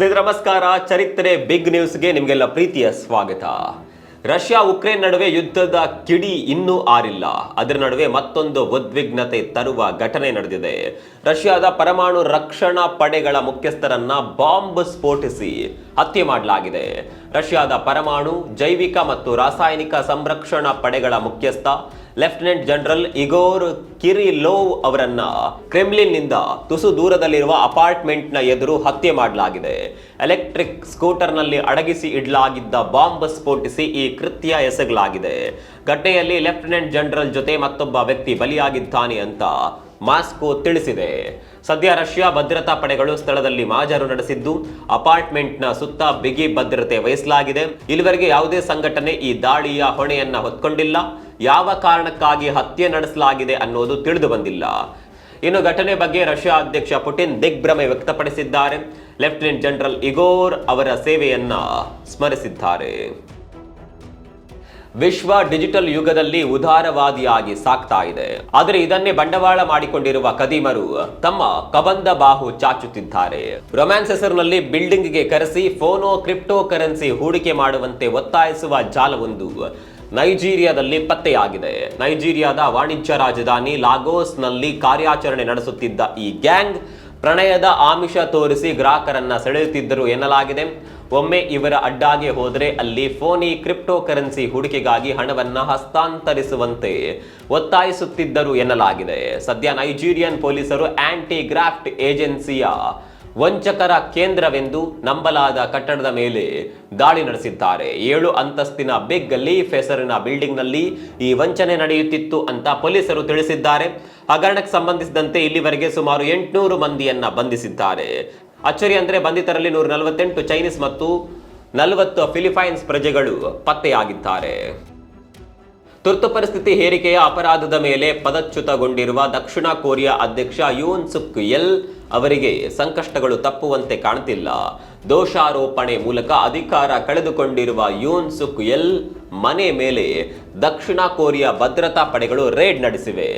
ಸ್ನೇಹಿತರೆ, ನಮಸ್ಕಾರ. ಚರಿತ್ರೆ ಬಿಗ್ ನ್ಯೂಸ್ಗೆ ನಿಮಗೆಲ್ಲ ಪ್ರೀತಿಯ ಸ್ವಾಗತ. ರಷ್ಯಾ ಉಕ್ರೇನ್ ನಡುವೆ ಯುದ್ಧದ ಕಿಡಿ ಇನ್ನೂ ಆರಿಲ್ಲ. ಅದರ ನಡುವೆ ಮತ್ತೊಂದು ಉದ್ವಿಗ್ನತೆ ತರುವ ಘಟನೆ ನಡೆದಿದೆ. ರಷ್ಯಾದ ಪರಮಾಣು ರಕ್ಷಣಾ ಪಡೆಗಳ ಮುಖ್ಯಸ್ಥರನ್ನ ಬಾಂಬ್ ಸ್ಫೋಟಿಸಿ ಹತ್ಯೆ ಮಾಡಲಾಗಿದೆ. ರಷ್ಯಾದ ಪರಮಾಣು, ಜೈವಿಕ ಮತ್ತು ರಾಸಾಯನಿಕ ಸಂರಕ್ಷಣಾ ಪಡೆಗಳ ಮುಖ್ಯಸ್ಥ ಲೆಫ್ಟಿನೆಂಟ್ ಜನರಲ್ ಇಗೋರ್ ಕಿರಿಲೋವ್ ಅವರನ್ನ ಕ್ರೆಮ್ಲಿನ್ನಿಂದ ತುಸು ದೂರದಲ್ಲಿರುವ ಅಪಾರ್ಟ್ಮೆಂಟ್ನ ಎದುರು ಹತ್ಯೆ ಮಾಡಲಾಗಿದೆ. ಎಲೆಕ್ಟ್ರಿಕ್ ಸ್ಕೂಟರ್ನಲ್ಲಿ ಅಡಗಿಸಿ ಇಡಲಾಗಿದ್ದ ಬಾಂಬ್ ಸ್ಫೋಟಿಸಿ ಈ ಕೃತ್ಯ ಎಸಗಲಾಗಿದೆ. ಘಟನೆಯಲ್ಲಿ ಲೆಫ್ಟಿನೆಂಟ್ ಜನರಲ್ ಜೊತೆ ಮತ್ತೊಬ್ಬ ವ್ಯಕ್ತಿ ಬಲಿಯಾಗಿದ್ದಾನೆ ಅಂತ ಮಾಸ್ಕೋ ತಿಳಿಸಿದೆ. ಸದ್ಯ ರಷ್ಯಾ ಭದ್ರತಾ ಪಡೆಗಳು ಸ್ಥಳದಲ್ಲಿ ಮಾಜರು ನಡೆಸಿದ್ದು, ಅಪಾರ್ಟ್ಮೆಂಟ್ನ ಸುತ್ತ ಬಿಗಿ ಭದ್ರತೆ ವಹಿಸಲಾಗಿದೆ. ಇಲ್ಲಿವರೆಗೆ ಯಾವುದೇ ಸಂಘಟನೆ ಈ ದಾಳಿಯ ಹೊಣೆಯನ್ನ ಹೊತ್ಕೊಂಡಿಲ್ಲ. ಯಾವ ಕಾರಣಕ್ಕಾಗಿ ಹತ್ಯೆ ನಡೆಸಲಾಗಿದೆ ಅನ್ನೋದು ತಿಳಿದು ಬಂದಿಲ್ಲ. ಇನ್ನು ಘಟನೆ ಬಗ್ಗೆ ರಷ್ಯಾ ಅಧ್ಯಕ್ಷ ಪುಟಿನ್ ದಿಗ್ಭ್ರಮೆ ವ್ಯಕ್ತಪಡಿಸಿದ್ದಾರೆ. ಲೆಫ್ಟಿನೆಂಟ್ ಜನರಲ್ ಇಗೋರ್ ಅವರ ಸೇವೆಯನ್ನ ಸ್ಮರಿಸಿದ್ದಾರೆ. ವಿಶ್ವ ಡಿಜಿಟಲ್ ಯುಗದಲ್ಲಿ ಉದಾರವಾದಿಯಾಗಿ ಸಾಕ್ತಾ ಇದೆ. ಆದರೆ ಇದನ್ನೇ ಬಂಡವಾಳ ಮಾಡಿಕೊಂಡಿರುವ ಕದೀಮರು ತಮ್ಮ ಕಬಂದ ಬಾಹು ಚಾಚುತ್ತಿದ್ದಾರೆ. ರೊಮ್ಯಾನ್ಸ್ ಹೆಸರಿನಲ್ಲಿ ಬಿಲ್ಡಿಂಗ್ಗೆ ಕರೆಸಿ ಫೋನೋ ಕ್ರಿಪ್ಟೋ ಕರೆನ್ಸಿ ಹೂಡಿಕೆ ಮಾಡುವಂತೆ ಒತ್ತಾಯಿಸುವ ಜಾಲವೊಂದು ನೈಜೀರಿಯಾದಲ್ಲಿ ಪತ್ತೆಯಾಗಿದೆ. ನೈಜೀರಿಯಾದ ವಾಣಿಜ್ಯ ರಾಜಧಾನಿ ಲಾಗೋಸ್ನಲ್ಲಿ ಕಾರ್ಯಾಚರಣೆ ನಡೆಸುತ್ತಿದ್ದ ಈ ಗ್ಯಾಂಗ್ ಪ್ರಣಯದ ಆಮಿಷ ತೋರಿಸಿ ಗ್ರಾಹಕರನ್ನ ಸೆಳೆಯುತ್ತಿದ್ದರು ಎನ್ನಲಾಗಿದೆ. ಒಮ್ಮೆ ಇವರ ಅಡ್ಡಾಗೆ ಹೋದರೆ ಅಲ್ಲಿ ಫೋನಿ ಕ್ರಿಪ್ಟೋ ಕರೆನ್ಸಿ ಹೂಡಿಕೆಗಾಗಿ ಹಣವನ್ನ ಹಸ್ತಾಂತರಿಸುವಂತೆ ಒತ್ತಾಯಿಸುತ್ತಿದ್ದರು ಎನ್ನಲಾಗಿದೆ. ಸದ್ಯ ನೈಜೀರಿಯನ್ ಪೊಲೀಸರು ಆಂಟಿ ಗ್ರಾಫ್ಟ್ ಏಜೆನ್ಸಿಯ ವಂಚಕರ ಕೇಂದ್ರವೆಂದು ನಂಬಲಾದ ಕಟ್ಟಡದ ಮೇಲೆ ದಾಳಿ ನಡೆಸಿದ್ದಾರೆ. ಏಳು ಅಂತಸ್ತಿನ ಬಿಗ್ ಲೀಫ್ ಹೆಸರಿನ ಬಿಲ್ಡಿಂಗ್ನಲ್ಲಿ ಈ ವಂಚನೆ ನಡೆಯುತ್ತಿತ್ತು ಅಂತ ಪೊಲೀಸರು ತಿಳಿಸಿದ್ದಾರೆ. ಹಗರಣಕ್ಕೆ ಸಂಬಂಧಿಸಿದಂತೆ ಇಲ್ಲಿವರೆಗೆ ಸುಮಾರು ಎಂಟುನೂರು ಮಂದಿಯನ್ನ ಬಂಧಿಸಿದ್ದಾರೆ. ಅಚ್ಚರಿ ಅಂದ್ರೆ ಬಂಧಿತರಲ್ಲಿ ನೂರ ನಲವತ್ತೆಂಟು ಚೈನೀಸ್ ಮತ್ತು ನಲವತ್ತು ಫಿಲಿಪೈನ್ಸ್ ಪ್ರಜೆಗಳು ಪತ್ತೆಯಾಗಿದ್ದಾರೆ. ತುರ್ತು ಪರಿಸ್ಥಿತಿ ಹೇರಿಕೆಯ ಅಪರಾಧದ ಮೇಲೆ ಪದಚ್ಯುತಗೊಂಡಿರುವ ದಕ್ಷಿಣ ಕೊರಿಯಾ ಅಧ್ಯಕ್ಷ ಯೂನ್ ಸುಕ್ ಎಲ್ ಅವರಿಗೆ ಸಂಕಷ್ಟಗಳು ತಪ್ಪುವಂತೆ ಕಾಣ್ತಿಲ್ಲ. ದೋಷಾರೋಪಣೆ ಮೂಲಕ ಅಧಿಕಾರ ಕಳೆದುಕೊಂಡಿರುವ ಯೂನ್ ಸುಕ್ ಎಲ್ ಮನೆ ಮೇಲೆ ದಕ್ಷಿಣ ಕೊರಿಯಾ ಭದ್ರತಾ ಪಡೆಗಳು ರೇಡ್ ನಡೆಸಿವೆ.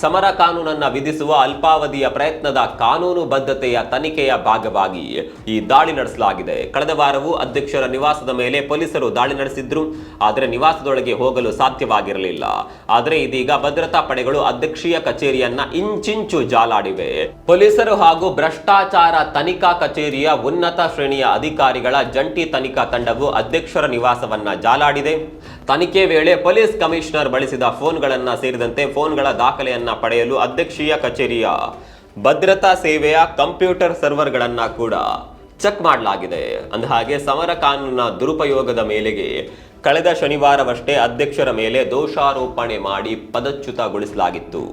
ಸಮರ ಕಾನೂನನ್ನ ವಿಧಿಸುವ ಅಲ್ಪಾವಧಿಯ ಪ್ರಯತ್ನದ ಕಾನೂನು ಬದ್ಧತೆಯ ತನಿಖೆಯ ಭಾಗವಾಗಿ ಈ ದಾಳಿ ನಡೆಸಲಾಗಿದೆ. ಕಳೆದ ವಾರವೂ ಅಧ್ಯಕ್ಷರ ನಿವಾಸದ ಮೇಲೆ ಪೊಲೀಸರು ದಾಳಿ ನಡೆಸಿದ್ರು. ಆದರೆ ನಿವಾಸದೊಳಗೆ ಹೋಗಲು ಸಾಧ್ಯವಾಗಿರಲಿಲ್ಲ. ಆದರೆ ಇದೀಗ ಭದ್ರತಾ ಪಡೆಗಳು ಅಧ್ಯಕ್ಷೀಯ ಕಚೇರಿಯನ್ನ ಇಂಚಿಂಚು ಜಾಲಾಡಿವೆ. ಪೊಲೀಸರು ಹಾಗೂ ಭ್ರಷ್ಟಾಚಾರ ತನಿಖಾ ಕಚೇರಿಯ ಉನ್ನತ ಶ್ರೇಣಿಯ ಅಧಿಕಾರಿಗಳ ಜಂಟಿ ತನಿಖಾ ತಂಡವು ಅಧ್ಯಕ್ಷರ ನಿವಾಸವನ್ನ ಜಾಲಾಡಿದೆ. ತನಿಖೆ ವೇಳೆ ಪೊಲೀಸ್ ಕಮಿಷನರ್ ಬಳಸಿದ ಫೋನ್ಗಳನ್ನು ಸೇರಿದಂತೆ ಫೋನ್ಗಳ ದಾಖಲೆಯನ್ನ ಪಡೆಯಲು ಅಧ್ಯಕ್ಷೀಯ ಕಚೇರಿಯ ಭದ್ರತಾ ಸೇವೆಯ ಕಂಪ್ಯೂಟರ್ ಸರ್ವರ್ಗಳನ್ನ ಕೂಡ ಚೆಕ್ ಮಾಡಲಾಗಿದೆ. ಅಂದಹಾಗೆ ಸಮರ ಕಾನೂನಿನ ದುರುಪಯೋಗದ ಮೇಲೆಗೆ ಕಳೆದ ಶನಿವಾರವಷ್ಟೇ ಅಧ್ಯಕ್ಷರ ಮೇಲೆ ದೋಷಾರೋಪಣೆ ಮಾಡಿ ಪದಚ್ಯುತಗೊಳಿಸಲಾಗಿತ್ತು.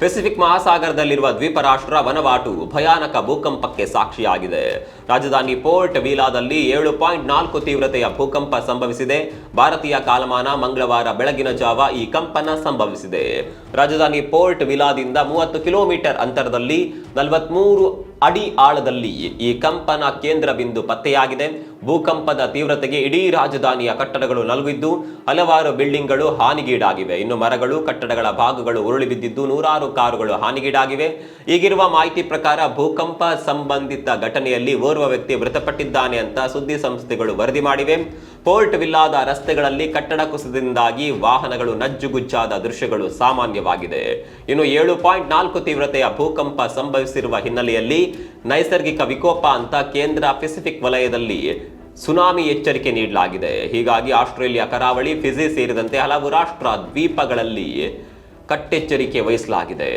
ಪೆಸಿಫಿಕ್ ಮಹಾಸಾಗರದಲ್ಲಿರುವ ದ್ವೀಪ ರಾಷ್ಟ್ರ ವನವಾಟು ಭಯಾನಕ ಭೂಕಂಪಕ್ಕೆ ಸಾಕ್ಷಿಯಾಗಿದೆ. ರಾಜಧಾನಿ ಪೋರ್ಟ್ ವೀಲಾದಲ್ಲಿ ಏಳು ಪಾಯಿಂಟ್ ನಾಲ್ಕು ತೀವ್ರತೆಯ ಭೂಕಂಪ ಸಂಭವಿಸಿದೆ. ಭಾರತೀಯ ಕಾಲಮಾನ ಮಂಗಳವಾರ ಬೆಳಗಿನ ಜಾವ ಈ ಕಂಪನ ಸಂಭವಿಸಿದೆ. ರಾಜಧಾನಿ ಪೋರ್ಟ್ ವಿಲಾದಿಂದ ಮೂವತ್ತು ಕಿಲೋಮೀಟರ್ ಅಂತರದಲ್ಲಿ ನಲವತ್ಮೂರು ಅಡಿ ಆಳದಲ್ಲಿ ಈ ಕಂಪನ ಕೇಂದ್ರ ಬಿಂದು ಪತ್ತೆಯಾಗಿದೆ. ಭೂಕಂಪದ ತೀವ್ರತೆಗೆ ಇಡೀ ರಾಜಧಾನಿಯ ಕಟ್ಟಡಗಳು ನಲುಗಿದ್ದು, ಹಲವಾರು ಬಿಲ್ಡಿಂಗ್ಗಳು ಹಾನಿಗೀಡಾಗಿವೆ. ಇನ್ನು ಮರಗಳು, ಕಟ್ಟಡಗಳ ಭಾಗಗಳು ಉರುಳಿ ಬಿದ್ದಿದ್ದು ನೂರಾರು ಕಾರುಗಳು ಹಾನಿಗೀಡಾಗಿವೆ. ಈಗಿರುವ ಮಾಹಿತಿ ಪ್ರಕಾರ ಭೂಕಂಪ ಸಂಬಂಧಿತ ಘಟನೆಯಲ್ಲಿ ಓರ್ವ ವ್ಯಕ್ತಿ ಮೃತಪಟ್ಟಿದ್ದಾನೆ ಅಂತ ಸುದ್ದಿ ಸಂಸ್ಥೆಗಳು ವರದಿ ಮಾಡಿವೆ. ಪೋರ್ಟ್ ವಿಲ್ಲಾದ ರಸ್ತೆಗಳಲ್ಲಿ ಕಟ್ಟಡ ಕುಸಿತದಿಂದಾಗಿ ವಾಹನಗಳು ನಜ್ಜುಗುಜ್ಜಾದ ದೃಶ್ಯಗಳು ಸಾಮಾನ್ಯವಾಗಿದೆ. ಇನ್ನು ಏಳು ಪಾಯಿಂಟ್ ನಾಲ್ಕು ತೀವ್ರತೆಯ ಭೂಕಂಪ ಸಂಭವಿಸಿರುವ ಹಿನ್ನೆಲೆಯಲ್ಲಿ ನೈಸರ್ಗಿಕ ವಿಕೋಪ ಅಂತ ಕೇಂದ್ರ ಪೆಸಿಫಿಕ್ ವಲಯದಲ್ಲಿ ಸುನಾಮಿ ಎಚ್ಚರಿಕೆ ನೀಡಲಾಗಿದೆ. ಹೀಗಾಗಿ ಆಸ್ಟ್ರೇಲಿಯಾ ಕರಾವಳಿ, ಫಿಜಿ ಸೇರಿದಂತೆ ಹಲವು ರಾಷ್ಟ್ರ ದ್ವೀಪಗಳಲ್ಲಿ ಕಟ್ಟೆಚ್ಚರಿಕೆ ವಹಿಸಲಾಗಿದೆ.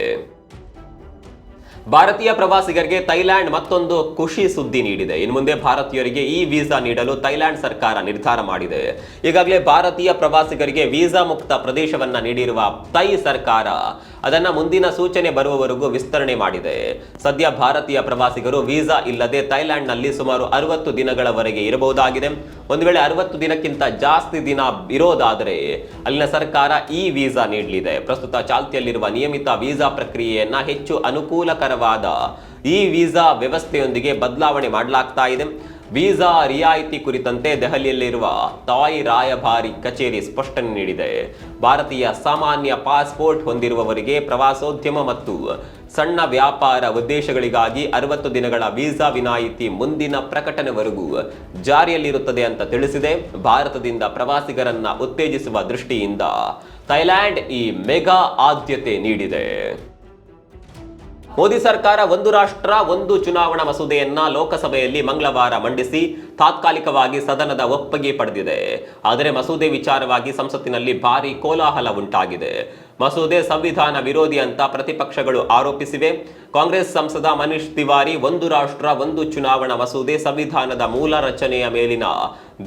ಭಾರತೀಯ ಪ್ರವಾಸಿಗರಿಗೆ ಥೈಲ್ಯಾಂಡ್ ಮತ್ತೊಂದು ಖುಷಿ ಸುದ್ದಿ ನೀಡಿದೆ. ಇನ್ನು ಮುಂದೆ ಭಾರತೀಯರಿಗೆ ಈ ವೀಸಾ ನೀಡಲು ಥೈಲ್ಯಾಂಡ್ ಸರ್ಕಾರ ನಿರ್ಧಾರ ಮಾಡಿದೆ. ಈಗಾಗಲೇ ಭಾರತೀಯ ಪ್ರವಾಸಿಗರಿಗೆ ವೀಸಾ ಮುಕ್ತ ಪ್ರದೇಶವನ್ನ ನೀಡಿರುವ ಥೈ ಸರ್ಕಾರ ಅದನ್ನ ಮುಂದಿನ ಸೂಚನೆ ಬರುವವರೆಗೂ ವಿಸ್ತರಣೆ ಮಾಡಿದೆ. ಸದ್ಯ ಭಾರತೀಯ ಪ್ರವಾಸಿಗರು ವೀಸಾ ಇಲ್ಲದೆ ಥೈಲ್ಯಾಂಡ್ನಲ್ಲಿ ಸುಮಾರು ಅರವತ್ತು ದಿನಗಳವರೆಗೆ ಇರಬಹುದಾಗಿದೆ. ಒಂದು ವೇಳೆ ಅರವತ್ತು ದಿನಕ್ಕಿಂತ ಜಾಸ್ತಿ ದಿನ ಇರೋದಾದರೆ ಅಲ್ಲಿನ ಸರ್ಕಾರ ಈ ವೀಸಾ ನೀಡಲಿದೆ. ಪ್ರಸ್ತುತ ಚಾಲ್ತಿಯಲ್ಲಿರುವ ನಿಯಮಿತ ವೀಸಾ ಪ್ರಕ್ರಿಯೆಯನ್ನ ಹೆಚ್ಚು ಅನುಕೂಲಕರವಾದ ಈ ವೀಸಾ ವ್ಯವಸ್ಥೆಯೊಂದಿಗೆ ಬದಲಾವಣೆ ಮಾಡಲಾಗ್ತಾ ಇದೆ. ವೀಸಾ ರಿಯಾಯಿತಿ ಕುರಿತಂತೆ ದೆಹಲಿಯಲ್ಲಿರುವ ತಾಯಿ ರಾಯಭಾರಿ ಕಚೇರಿ ಸ್ಪಷ್ಟನೆ ನೀಡಿದೆ. ಭಾರತೀಯ ಸಾಮಾನ್ಯ ಪಾಸ್ಪೋರ್ಟ್ ಹೊಂದಿರುವವರಿಗೆ ಪ್ರವಾಸೋದ್ಯಮ ಮತ್ತು ಸಣ್ಣ ವ್ಯಾಪಾರ ಉದ್ದೇಶಗಳಿಗಾಗಿ ಅರವತ್ತು ದಿನಗಳ ವೀಸಾ ವಿನಾಯಿತಿ ಮುಂದಿನ ಪ್ರಕಟಣೆವರೆಗೂ ಜಾರಿಯಲ್ಲಿರುತ್ತದೆ ಅಂತ ತಿಳಿಸಿದೆ. ಭಾರತದಿಂದ ಪ್ರವಾಸಿಗರನ್ನ ಉತ್ತೇಜಿಸುವ ದೃಷ್ಟಿಯಿಂದ ಥೈಲ್ಯಾಂಡ್ ಈ ಮೆಗಾ ಆದ್ಯತೆ ನೀಡಿದೆ. ಮೋದಿ ಸರ್ಕಾರ ಒಂದು ರಾಷ್ಟ್ರ, ಒಂದು ಚುನಾವಣಾ ಮಸೂದೆಯನ್ನ ಲೋಕಸಭೆಯಲ್ಲಿ ಮಂಗಳವಾರ ಮಂಡಿಸಿ ತಾತ್ಕಾಲಿಕವಾಗಿ ಸದನದ ಒಪ್ಪಿಗೆ ಪಡೆದಿದೆ. ಆದರೆ ಮಸೂದೆ ವಿಚಾರವಾಗಿ ಸಂಸತ್ತಿನಲ್ಲಿ ಭಾರಿ ಕೋಲಾಹಲ ಉಂಟಾಗಿದೆ. ಮಸೂದೆ ಸಂವಿಧಾನ ವಿರೋಧಿ ಅಂತ ಪ್ರತಿಪಕ್ಷಗಳು ಆರೋಪಿಸಿವೆ. ಕಾಂಗ್ರೆಸ್ ಸಂಸದ ಮನೀಶ್ ತಿವಾರಿ, ಒಂದು ರಾಷ್ಟ್ರ, ಒಂದು ಚುನಾವಣಾ ಮಸೂದೆ, ಸಂವಿಧಾನದ ಮೂಲ ರಚನೆಯ ಮೇಲಿನ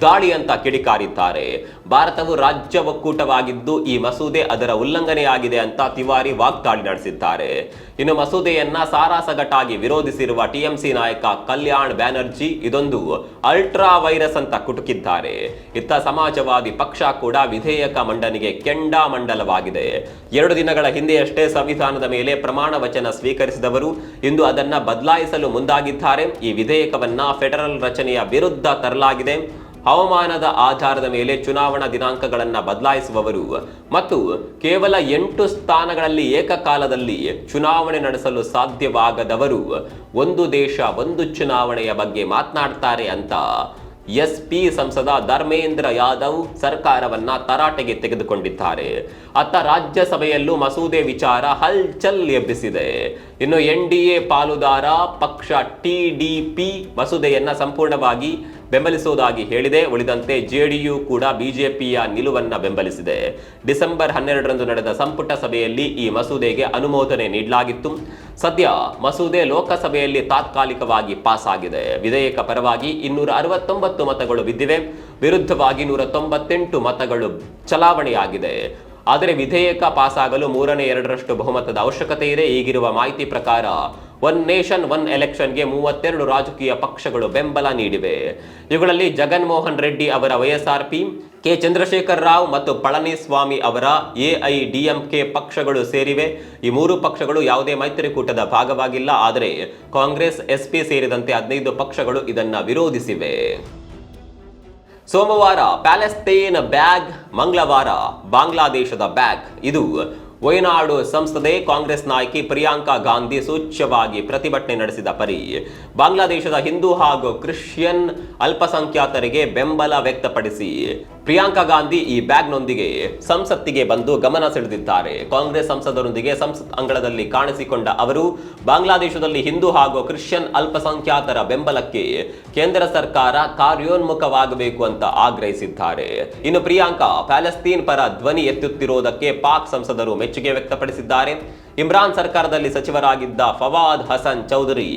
ದಾಳಿ ಅಂತ ಕಿಡಿಕಾರಿದ್ದಾರೆ. ಭಾರತವು ರಾಜ್ಯ ಒಕ್ಕೂಟವಾಗಿದ್ದು ಈ ಮಸೂದೆ ಅದರ ಉಲ್ಲಂಘನೆಯಾಗಿದೆ ಅಂತ ತಿವಾರಿ ವಾಗ್ದಾಳಿ ನಡೆಸಿದ್ದಾರೆ. ಇನ್ನು ಮಸೂದೆಯನ್ನ ಸಾರಾಸಗಟಾಗಿ ವಿರೋಧಿಸಿರುವ ಟಿಎಂಸಿ ನಾಯಕ ಕಲ್ಯಾಣ್ ಬ್ಯಾನರ್ಜಿ ಇದೊಂದು ಅಲ್ಟ್ರಾ ವೈರಸ್ ಅಂತ ಕುಟುಕಿದ್ದಾರೆ. ಇತ್ತ ಸಮಾಜವಾದಿ ಪಕ್ಷ ಕೂಡ ವಿಧೇಯಕ ಮಂಡನೆಗೆ ಕೆಂಡಾಮಂಡಲವಾಗಿದೆ. ಎರಡು ದಿನಗಳ ಹಿಂದೆಯಷ್ಟೇ ಸಂವಿಧಾನದ ಮೇಲೆ ಪ್ರಮಾಣ ವಚನ ಸ್ವೀಕರಿಸಿದವರು ಇಂದು ಅದನ್ನ ಬದಲಾಯಿಸಲು ಮುಂದಾಗಿದ್ದಾರೆ. ಈ ವಿಧೇಯಕವನ್ನ ಫೆಡರಲ್ ರಚನೆಯ ವಿರುದ್ಧ ತರಲಾಗಿದೆ. ಹವಾಮಾನದ ಆಧಾರದ ಮೇಲೆ ಚುನಾವಣಾ ದಿನಾಂಕಗಳನ್ನು ಬದಲಾಯಿಸುವವರು ಮತ್ತು ಕೇವಲ ಎಂಟು ಸ್ಥಾನಗಳಲ್ಲಿ ಏಕಕಾಲದಲ್ಲಿ ಚುನಾವಣೆ ನಡೆಸಲು ಸಾಧ್ಯವಾಗದವರು ಒಂದು ದೇಶ, ಒಂದು ಚುನಾವಣೆಯ ಬಗ್ಗೆ ಮಾತನಾಡ್ತಾರೆ ಅಂತ ಎಸ್ ಪಿ ಸಂಸದ ಧರ್ಮೇಂದ್ರ ಯಾದವ್ ಸರ್ಕಾರವನ್ನ ತರಾಟೆಗೆ ತೆಗೆದುಕೊಂಡಿದ್ದಾರೆ. ಅತ್ತ ರಾಜ್ಯಸಭೆಯಲ್ಲೂ ಮಸೂದೆ ವಿಚಾರ ಹಲ್ಚಲ್ ಎಬ್ಬಿಸಿದೆ. ಇನ್ನು ಎನ್ ಡಿ ಎ ಪಾಲುದಾರ ಪಕ್ಷ ಟಿಡಿಪಿ ಮಸೂದೆಯನ್ನು ಸಂಪೂರ್ಣವಾಗಿ ಬೆಂಬಲಿಸುವುದಾಗಿ ಹೇಳಿದೆ. ಉಳಿದಂತೆ ಜೆಡಿಯು ಕೂಡ ಬಿಜೆಪಿಯ ನಿಲುವನ್ನ ಬೆಂಬಲಿಸಿದೆ. ಡಿಸೆಂಬರ್ ಹನ್ನೆರಡರಂದು ನಡೆದ ಸಂಪುಟ ಸಭೆಯಲ್ಲಿ ಈ ಮಸೂದೆಗೆ ಅನುಮೋದನೆ ನೀಡಲಾಗಿತ್ತು. ಸದ್ಯ ಮಸೂದೆ ಲೋಕಸಭೆಯಲ್ಲಿ ತಾತ್ಕಾಲಿಕವಾಗಿ ಪಾಸ್ ಆಗಿದೆ. ವಿಧೇಯಕ ಪರವಾಗಿ ಇನ್ನೂರ ಅರವತ್ತೊಂಬತ್ತು ಮತಗಳು ಬಿದ್ದಿವೆ. ವಿರುದ್ಧವಾಗಿ ನೂರ ತೊಂಬತ್ತೆಂಟು ಮತಗಳು ಚಲಾವಣೆಯಾಗಿದೆ. ಆದರೆ ವಿಧೇಯಕ ಪಾಸಾಗಲು ಮೂರನೇ ಎರಡರಷ್ಟು ಬಹುಮತದ ಅವಶ್ಯಕತೆ ಇದೆ. ಈಗಿರುವ ಮಾಹಿತಿ ಪ್ರಕಾರ ಒನ್ ನೇಷನ್, ಒನ್ ಎಲೆಕ್ಷನ್ಗೆ ಮೂವತ್ತೆರಡು ರಾಜಕೀಯ ಪಕ್ಷಗಳು ಬೆಂಬಲ ನೀಡಿವೆ. ಇವುಗಳಲ್ಲಿ ಜಗನ್ಮೋಹನ್ ರೆಡ್ಡಿ ಅವರ ವೈಎಸ್ಆರ್ಪಿ ಕೆ ಚಂದ್ರಶೇಖರ್ ರಾವ್ ಮತ್ತು ಪಳನಿಸ್ವಾಮಿ ಅವರ ಎಐಡಿಎಂಕೆ ಪಕ್ಷಗಳು ಸೇರಿವೆ. ಈ ಮೂರು ಪಕ್ಷಗಳು ಯಾವುದೇ ಮೈತ್ರಿಕೂಟದ ಭಾಗವಾಗಿಲ್ಲ. ಆದರೆ ಕಾಂಗ್ರೆಸ್ ಎಸ್ಪಿ ಸೇರಿದಂತೆ ಹದಿನೈದು ಪಕ್ಷಗಳು ಇದನ್ನು ವಿರೋಧಿಸಿವೆ. ಸೋಮವಾರ ಪ್ಯಾಲೆಸ್ತೇನ್ ಬ್ಯಾಗ್, ಮಂಗಳವಾರ ಬಾಂಗ್ಲಾದೇಶದ ಬ್ಯಾಗ್. ಇದು ವಯನಾಡು ಸಂಸದೆ ಕಾಂಗ್ರೆಸ್ ನಾಯಕಿ ಪ್ರಿಯಾಂಕಾ ಗಾಂಧಿ ಸೂಚ್ಯವಾಗಿ ಪ್ರತಿಭಟನೆ ನಡೆಸಿದ ಪರಿ. ಬಾಂಗ್ಲಾದೇಶದ ಹಿಂದೂ ಹಾಗೂ ಕ್ರಿಶ್ಚಿಯನ್ ಅಲ್ಪಸಂಖ್ಯಾತರಿಗೆ ಬೆಂಬಲ ವ್ಯಕ್ತಪಡಿಸಿ. ಪ್ರಿಯಾಂಕಾ ಗಾಂಧಿ ಈ ಬ್ಯಾಗ್ನೊಂದಿಗೆ ಸಂಸತ್ತಿಗೆ ಬಂದು ಗಮನ ಸೆಳೆದಿದ್ದಾರೆ. ಕಾಂಗ್ರೆಸ್ ಸಂಸದರೊಂದಿಗೆ ಸಂಸತ್ ಅಂಗಳದಲ್ಲಿ ಕಾಣಿಸಿಕೊಂಡ ಅವರು, ಬಾಂಗ್ಲಾದೇಶದಲ್ಲಿ ಹಿಂದೂ ಹಾಗೂ ಕ್ರಿಶ್ಚಿಯನ್ ಅಲ್ಪಸಂಖ್ಯಾತರ ಬೆಂಬಲಕ್ಕೆ ಕೇಂದ್ರ ಸರ್ಕಾರ ಕಾರ್ಯೋನ್ಮುಖವಾಗಬೇಕು ಅಂತ ಆಗ್ರಹಿಸಿದ್ದಾರೆ. ಇನ್ನು ಪ್ರಿಯಾಂಕಾ ಪ್ಯಾಲೆಸ್ತೀನ್ ಪರ ಧ್ವನಿ ಎತ್ತುತ್ತಿರುವುದಕ್ಕೆ ಪಾಕ್ ಸಂಸದರು ಮೆಚ್ಚುಗೆ ವ್ಯಕ್ತಪಡಿಸಿದ್ದಾರೆ. ಇಮ್ರಾನ್ ಸರ್ಕಾರದಲ್ಲಿ ಸಚಿವರಾಗಿದ್ದ ಫವಾದ್ ಹಸನ್ ಚೌಧರಿ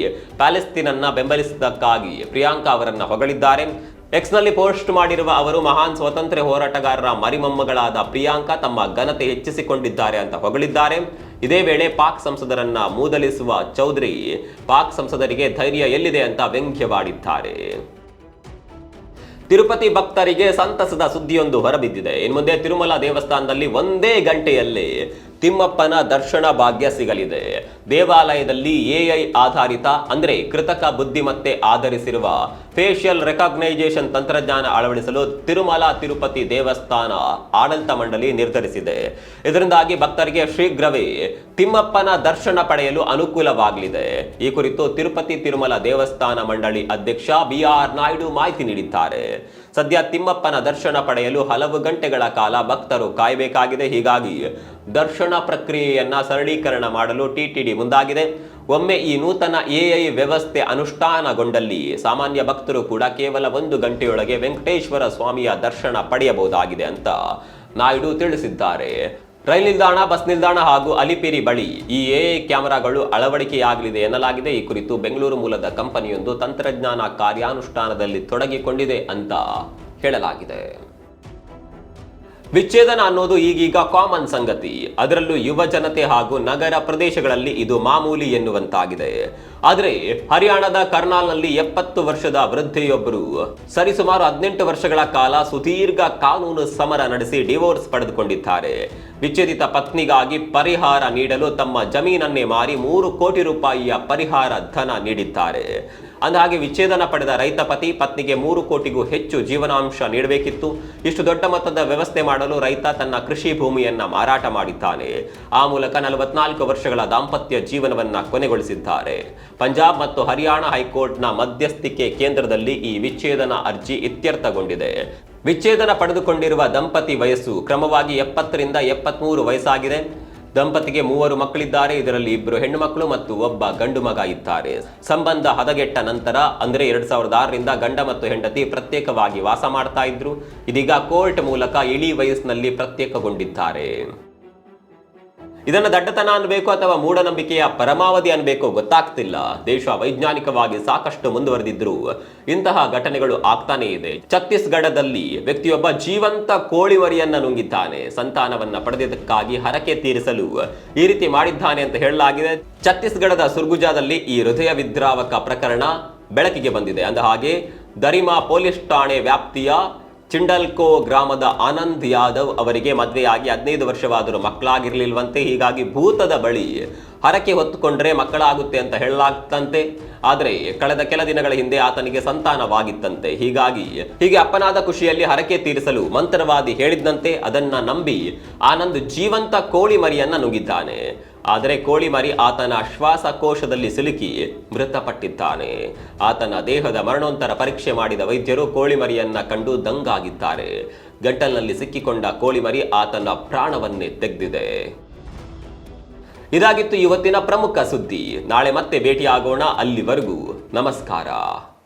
ಪ್ಯಾಲೆಸ್ತೀನನ್ನ ಬೆಂಬಲಿಸಿದ್ದಕ್ಕಾಗಿ ಪ್ರಿಯಾಂಕಾ ಅವರನ್ನ ಹೊಗಳಿದ್ದಾರೆ. ಎಕ್ಸ್ನಲ್ಲಿ ಪೋಸ್ಟ್ ಮಾಡಿರುವ ಅವರು ಮಹಾನ್ ಸ್ವಾತಂತ್ರ್ಯ ಹೋರಾಟಗಾರರ ಮರಿಮೊಮ್ಮಗಳಾದ ಪ್ರಿಯಾಂಕಾ ತಮ್ಮ ಘನತೆ ಹೆಚ್ಚಿಸಿಕೊಂಡಿದ್ದಾರೆ ಅಂತ ಹೊಗಳಿದ್ದಾರೆ. ಇದೇ ವೇಳೆ ಪಾಕ್ ಸಂಸದರನ್ನ ಮೂದಲಿಸುವ ಚೌಧರಿ ಪಾಕ್ ಸಂಸದರಿಗೆ ಧೈರ್ಯ ಎಲ್ಲಿದೆ ಅಂತ ವ್ಯಂಗ್ಯವಾಡಿದ್ದಾರೆ. ತಿರುಪತಿ ಭಕ್ತರಿಗೆ ಸಂತಸದ ಸುದ್ದಿಯೊಂದು ಹೊರಬಿದ್ದಿದೆ. ಇನ್ನು ಮುಂದೆ ತಿರುಮಲ ದೇವಸ್ಥಾನದಲ್ಲಿ ಒಂದೇ ಗಂಟೆಯಲ್ಲಿ ತಿಮ್ಮಪ್ಪನ ದರ್ಶನ ಭಾಗ್ಯ ಸಿಗಲಿದೆ. ದೇವಾಲಯದಲ್ಲಿ ಎಐ ಆಧಾರಿತ, ಅಂದರೆ ಕೃತಕ ಬುದ್ಧಿಮತ್ತೆ ಆಧರಿಸಿರುವ ಫೇಷಿಯಲ್ ರೆಕಾಗ್ನೈಸೇಷನ್ ತಂತ್ರಜ್ಞಾನ ಅಳವಡಿಸಲು ತಿರುಮಲ ತಿರುಪತಿ ದೇವಸ್ಥಾನ ಆಡಳಿತ ಮಂಡಳಿ ನಿರ್ಧರಿಸಿದೆ. ಇದರಿಂದಾಗಿ ಭಕ್ತರಿಗೆ ಶೀಘ್ರವೇ ತಿಮ್ಮಪ್ಪನ ದರ್ಶನ ಪಡೆಯಲು ಅನುಕೂಲವಾಗಲಿದೆ. ಈ ಕುರಿತು ತಿರುಪತಿ ತಿರುಮಲ ದೇವಸ್ಥಾನ ಮಂಡಳಿ ಅಧ್ಯಕ್ಷ ಬಿ ಆರ್ ನಾಯ್ಡು ಮಾಹಿತಿ ನೀಡಿದ್ದಾರೆ. ಸದ್ಯ ತಿಮ್ಮಪ್ಪನ ದರ್ಶನ ಪಡೆಯಲು ಹಲವು ಗಂಟೆಗಳ ಕಾಲ ಭಕ್ತರು ಕಾಯಬೇಕಾಗಿದೆ. ಹೀಗಾಗಿ ದರ್ಶನ ಪ್ರಕ್ರಿಯೆಯನ್ನ ಸರಳೀಕರಣ ಮಾಡಲು ಟಿಟಿಡಿ ಮುಂದಾಗಿದೆ. ಒಮ್ಮೆ ಈ ನೂತನ ಎಐ ವ್ಯವಸ್ಥೆ ಅನುಷ್ಠಾನಗೊಂಡಲ್ಲಿ ಸಾಮಾನ್ಯ ಭಕ್ತರು ಕೂಡ ಕೇವಲ ಒಂದು ಗಂಟೆಯೊಳಗೆ ವೆಂಕಟೇಶ್ವರ ಸ್ವಾಮಿಯ ದರ್ಶನ ಪಡೆಯಬಹುದಾಗಿದೆ ಅಂತ ನಾಯ್ಡು ತಿಳಿಸಿದ್ದಾರೆ. ರೈಲು ನಿಲ್ದಾಣ, ಬಸ್ ನಿಲ್ದಾಣ ಹಾಗೂ ಅಲಿಪೇರಿ ಬಳಿ ಈ ಎಐ ಕ್ಯಾಮೆರಾಗಳು ಅಳವಡಿಕೆಯಾಗಲಿದೆ ಎನ್ನಲಾಗಿದೆ. ಈ ಕುರಿತು ಬೆಂಗಳೂರು ಮೂಲದ ಕಂಪನಿಯೊಂದು ತಂತ್ರಜ್ಞಾನ ಕಾರ್ಯಾನುಷ್ಠಾನದಲ್ಲಿ ತೊಡಗಿಕೊಂಡಿದೆ ಅಂತ ಹೇಳಲಾಗಿದೆ. ವಿಚ್ಛೇದನ ಅನ್ನೋದು ಈಗೀಗ ಕಾಮನ್ ಸಂಗತಿ. ಅದರಲ್ಲೂ ಯುವ ಜನತೆ ಹಾಗೂ ನಗರ ಪ್ರದೇಶಗಳಲ್ಲಿ ಇದು ಮಾಮೂಲಿ ಎನ್ನುವಂತಾಗಿದೆ. ಆದರೆ ಹರಿಯಾಣದ ಕರ್ನಾಲ್ನಲ್ಲಿ ಎಪ್ಪತ್ತು ವರ್ಷದ ವೃದ್ಧೆಯೊಬ್ಬರು ಸರಿಸುಮಾರು ಹದಿನೆಂಟು ವರ್ಷಗಳ ಕಾಲ ಸುದೀರ್ಘ ಕಾನೂನು ಸಮರ ನಡೆಸಿ ಡಿವೋರ್ಸ್ ಪಡೆದುಕೊಂಡಿದ್ದಾರೆ. ವಿಚ್ಛೇದಿತ ಪತ್ನಿಗಾಗಿ ಪರಿಹಾರ ನೀಡಲು ತಮ್ಮ ಜಮೀನನ್ನೇ ಮಾರಿ ಮೂರು ಕೋಟಿ ರೂಪಾಯಿಯ ಪರಿಹಾರ ಧನ ನೀಡಿದ್ದಾರೆ. ಅಂದಹಾಗೆ ವಿಚ್ಛೇದನ ಪಡೆದ ರೈತ ಪತಿ ಪತ್ನಿಗೆ ಮೂರು ಕೋಟಿಗೂ ಹೆಚ್ಚು ಜೀವನಾಂಶ ನೀಡಬೇಕಿತ್ತು. ಇಷ್ಟು ದೊಡ್ಡ ಮೊತ್ತದ ವ್ಯವಸ್ಥೆ ಮಾಡಲು ರೈತ ತನ್ನ ಕೃಷಿ ಭೂಮಿಯನ್ನ ಮಾರಾಟ ಮಾಡಿದ್ದಾನೆ. ಆ ಮೂಲಕ ನಲವತ್ನಾಲ್ಕು ವರ್ಷಗಳ ದಾಂಪತ್ಯ ಜೀವನವನ್ನ ಕೊನೆಗೊಳಿಸಿದ್ದಾರೆ. ಪಂಜಾಬ್ ಮತ್ತು ಹರಿಯಾಣ ಹೈಕೋರ್ಟ್ನ ಮಧ್ಯಸ್ಥಿಕೆ ಕೇಂದ್ರದಲ್ಲಿ ಈ ವಿಚ್ಛೇದನ ಅರ್ಜಿ ಇತ್ಯರ್ಥಗೊಂಡಿದೆ. ವಿಚ್ಛೇದನ ಪಡೆದುಕೊಂಡಿರುವ ದಂಪತಿ ವಯಸ್ಸು ಕ್ರಮವಾಗಿ ಎಪ್ಪತ್ತರಿಂದ ಎಪ್ಪತ್ಮೂರು ವಯಸ್ಸಾಗಿದೆ. ದಂಪತಿಗೆ ಮೂವರು ಮಕ್ಕಳಿದ್ದಾರೆ. ಇದರಲ್ಲಿ ಇಬ್ಬರು ಹೆಣ್ಣು ಮಕ್ಕಳು ಮತ್ತು ಒಬ್ಬ ಗಂಡು ಮಗ ಇದ್ದಾರೆ. ಸಂಬಂಧ ಹದಗೆಟ್ಟ ನಂತರ ಅಂದರೆ ಎರಡ್ ಸಾವಿರದ ಆರರಿಂದ ಗಂಡ ಮತ್ತು ಹೆಂಡತಿ ಪ್ರತ್ಯೇಕವಾಗಿ ವಾಸ ಮಾಡ್ತಾ ಇದ್ರು. ಇದೀಗ ಕೋರ್ಟ್ ಮೂಲಕ ಇಳಿ ವಯಸ್ಸಿನಲ್ಲಿ ಪ್ರತ್ಯೇಕಗೊಂಡಿದ್ದಾರೆ. ಇದನ್ನು ದಡ್ಡತನ ಅನ್ಬೇಕು ಅಥವಾ ಮೂಢನಂಬಿಕೆಯ ಪರಮಾವಧಿ ಅನ್ಬೇಕು ಗೊತ್ತಾಗ್ತಿಲ್ಲ. ದೇಶ ವೈಜ್ಞಾನಿಕವಾಗಿ ಸಾಕಷ್ಟು ಮುಂದುವರೆದಿದ್ರು ಇಂತಹ ಘಟನೆಗಳು ಆಗ್ತಾನೇ ಇದೆ. ಛತ್ತೀಸ್ಗಢದಲ್ಲಿ ವ್ಯಕ್ತಿಯೊಬ್ಬ ಜೀವಂತ ಕೋಳಿವರಿಯನ್ನ ನುಂಗಿದ್ದಾನೆ. ಸಂತಾನವನ್ನ ಪಡೆದಿದ್ದಕ್ಕಾಗಿ ಹರಕೆ ತೀರಿಸಲು ಈ ರೀತಿ ಮಾಡಿದ್ದಾನೆ ಅಂತ ಹೇಳಲಾಗಿದೆ. ಛತ್ತೀಸ್ಗಢದ ಸುರ್ಗುಜಾದಲ್ಲಿ ಈ ಹೃದಯ ವಿದ್ರಾವಕ ಪ್ರಕರಣ ಬೆಳಕಿಗೆ ಬಂದಿದೆ. ಅಂದ ಹಾಗೆ ದರಿಮಾ ಪೊಲೀಸ್ ಠಾಣೆ ವ್ಯಾಪ್ತಿಯ ಚಿಂಡಲ್ಕೋ ಗ್ರಾಮದ ಆನಂದ್ ಯಾದವ್ ಅವರಿಗೆ ಮದುವೆಯಾಗಿ ಹದಿನೈದು ವರ್ಷವಾದರೂ ಮಕ್ಕಳಾಗಿರಲಿಲ್ವಂತೆ ಹೀಗಾಗಿ ಭೂತದ ಬಳಿ ಹರಕೆ ಹೊತ್ತುಕೊಂಡ್ರೆ ಮಕ್ಕಳಾಗುತ್ತೆ ಅಂತ ಹೇಳಲಾಗ್ತಂತೆ. ಆದರೆ ಕಳೆದ ಕೆಲ ದಿನಗಳ ಹಿಂದೆ ಆತನಿಗೆ ಸಂತಾನವಾಗಿತ್ತಂತೆ. ಹೀಗಾಗಿ ಹೀಗೆ ಅಪ್ಪನಾದ ಖುಷಿಯಲ್ಲಿ ಹರಕೆ ತೀರಿಸಲು ಮಂತ್ರವಾದಿ ಹೇಳಿದ್ದಂತೆ ಅದನ್ನ ನಂಬಿ ಆನಂದ್ ಜೀವಂತ ಕೋಳಿ ಮರಿಯನ್ನ ನುಗ್ಗಿದ್ದಾನೆ ಆದರೆ ಕೋಳಿ ಮರಿ ಆತನ ಶ್ವಾಸಕೋಶದಲ್ಲಿ ಸಿಲುಕಿ ಮೃತಪಟ್ಟಿದ್ದಾನೆ. ಆತನ ದೇಹದ ಮರಣೋತ್ತರ ಪರೀಕ್ಷೆ ಮಾಡಿದ ವೈದ್ಯರು ಕೋಳಿ ಮರಿಯನ್ನ ಕಂಡು ದಂಗಾಗಿದ್ದಾರೆ. ಗಂಟಲಿನಲ್ಲಿ ಸಿಕ್ಕಿಕೊಂಡ ಕೋಳಿ ಮರಿ ಆತನ ಪ್ರಾಣವನ್ನೇ ತೆಗೆದಿದೆ. ಇದಾಗಿತ್ತು ಇವತ್ತಿನ ಪ್ರಮುಖ ಸುದ್ದಿ. ನಾಳೆ ಮತ್ತೆ ಭೇಟಿಯಾಗೋಣ ಅಲ್ಲಿವರೆಗೂ. ನಮಸ್ಕಾರ.